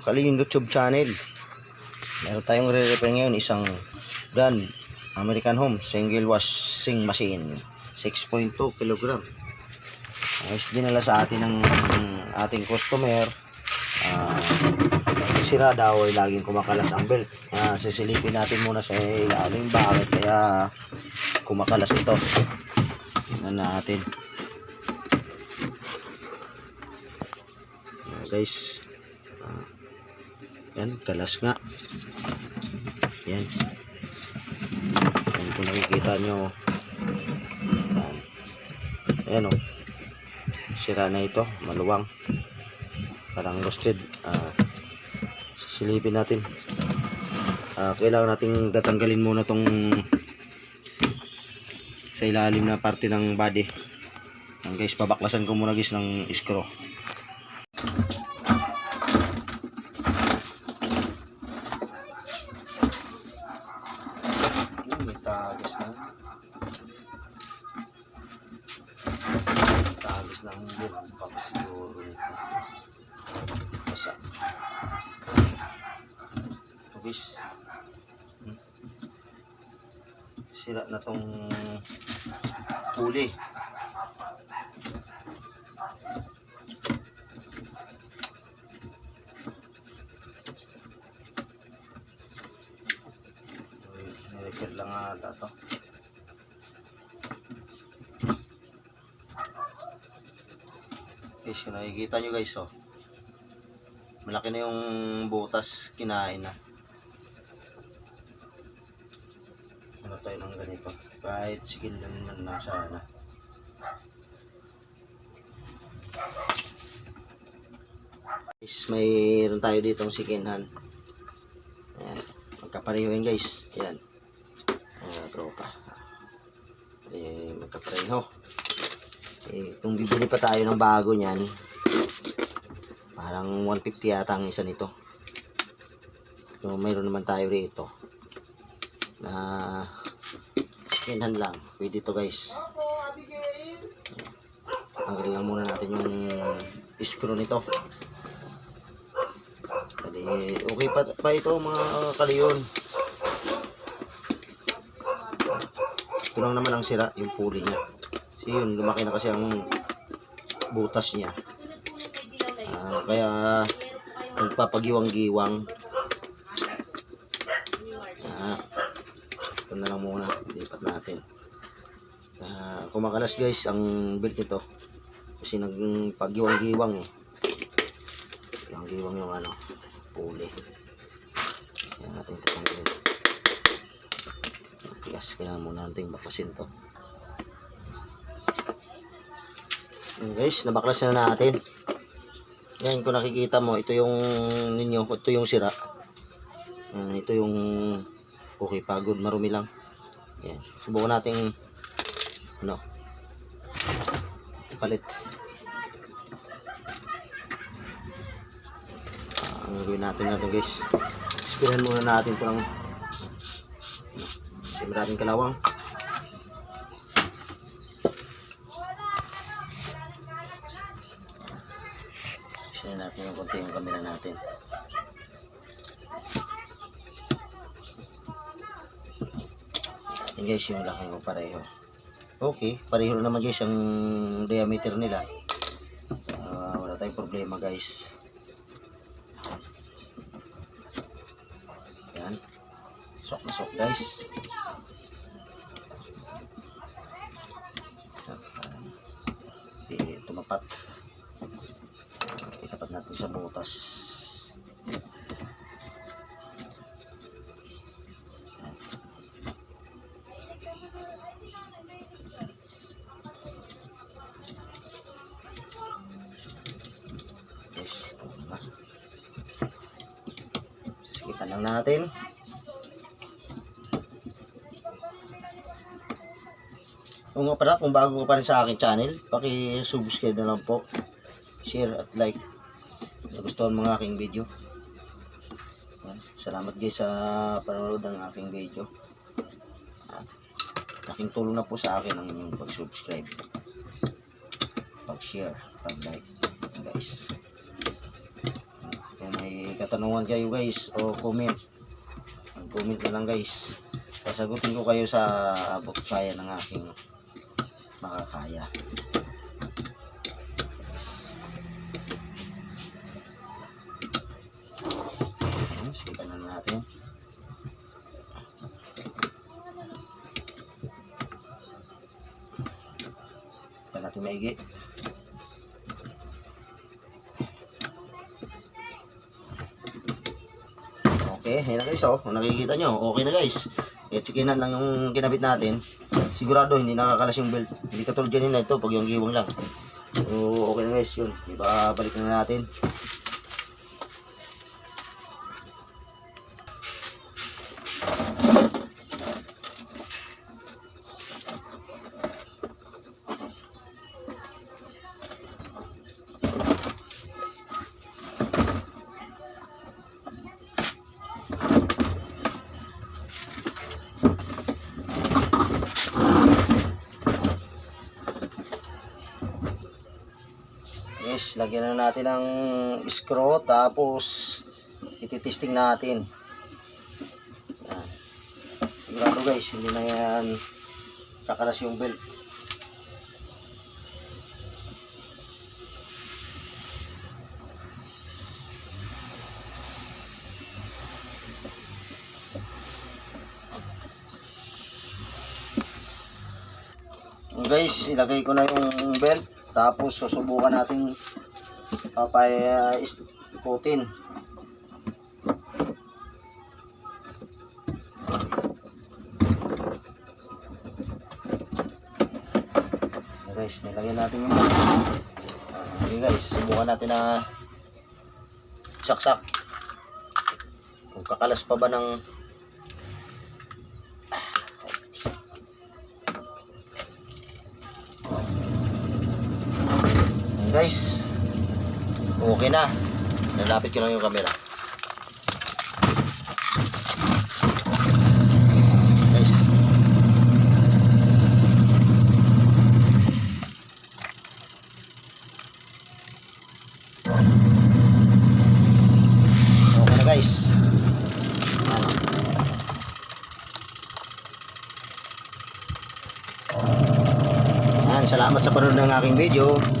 Kalin YouTube channel. Meron tayong re-repair ngayon, isang brand American Home single washing machine 6.2 kg. Ayos dinala sa atin ng ating customer. Ah, sira daw ay laging kumakalas ang belt. Ah, sisilipin natin muna sa ilalim bakit kaya kumakalas ito. Tingnan natin. Ayan, guys. Ah, yan, kalas nga. Yan. Yan kung nakikita nyo. Yan. Ayan o. Sira na ito. Maluwang. Parang rusted. Ah, sisilipin natin. Ah, kailangan nating tatanggalin muna tong sa ilalim na parte ng body. Yan guys, pabaklasan ko muna guys ng screw. Ayun, may tagos na. Tagos na ang bit. Baka siguro nito. Basa. Hmm. Sira na tong huli. Nirepair lang ata to. Kung nakikita nyo guys, oh. Malaki na yung butas, kinain na. Ano tayo ng ganito? Kahit skill lang naman na sana. Guys, mayroon tayo dito ng second hand. Ayan. Magkapareho yun guys. Ayan. Ayan, tropa. Eh, magkapareho. Eh, kung bibili pa tayo ng bago niyan, parang 150 yata ang isa nito. So, mayroon naman tayo rito na hand lang. Pwede to guys. Tanggalin lang muna natin yung screw nito. Kasi okay pa, pa ito mga kaliyon. Ito lang naman ang sira, yung pulley niya. Kasi yun, lumaki na kasi ang butas niya. Ah, kaya nagpapagiwang-giwang. Ah, ito na lang muna, lipat natin. Ah, kumakalas guys ang belt nito. Kasi nagpagiwang-giwang eh. Giwang-giwang yung ano, pulley. Kaya natin tatanggalin. Tigas, kaya muna natin baklasin to. Yan guys, nabaklas na natin. Yan, kung nakikita mo, ito yung ninyo, ito yung sira. Yan, ito yung okay, pagod, marumi lang. Yan, subukan natin ano, palit. Ah, ang gawin natin na ito guys. Spirahan muna natin ito ng ano, maraming kalawang. Share natin yung konti yung camera natin. Ayan guys, yung laki mo pareho. Okay, pareho naman guys ang diameter nila. Ah, wala tayong problema guys. Yan. Sok na sok guys. Lang natin. Kung nga pala, kung bago ka pa rin sa akin channel, paki-subscribe na lang po. Share at like. Nagustuhan mga aking video. Salamat guys sa panonood ng aking video. Laking tulong na po sa akin ang pag-subscribe. Pag-share, pag-like. Yan, guys. May katanungan kayo guys o comment, comment na lang guys. Sasagutin ko kayo sa abot kaya ng aking makakaya. Sikipan na natin. Pa natin maigi. Okay, ayan na guys oh. Nakikita nyo, okay na guys. Eh, chikinan lang yung kinabit natin. Sigurado hindi nakakalas yung belt. Hindi katulad yan na ito pag yung giwang lang. So, okay na guys yun. Ibabalik na natin. Yes, lagyan na natin ng screw tapos ititesting natin. Yan. Sigurado guys, hindi na yan kakalas yung belt. Guys, ilagay ko na yung belt tapos susubukan natin papay uh, ikutin. Okay guys, nilagyan natin yung. Ah, okay guys, subukan natin na saksak. Kung kakalas pa ba ng guys okay na. Lalapit ko lang yung camera. Guys okay na guys. Yan, salamat sa panonood ng aking video.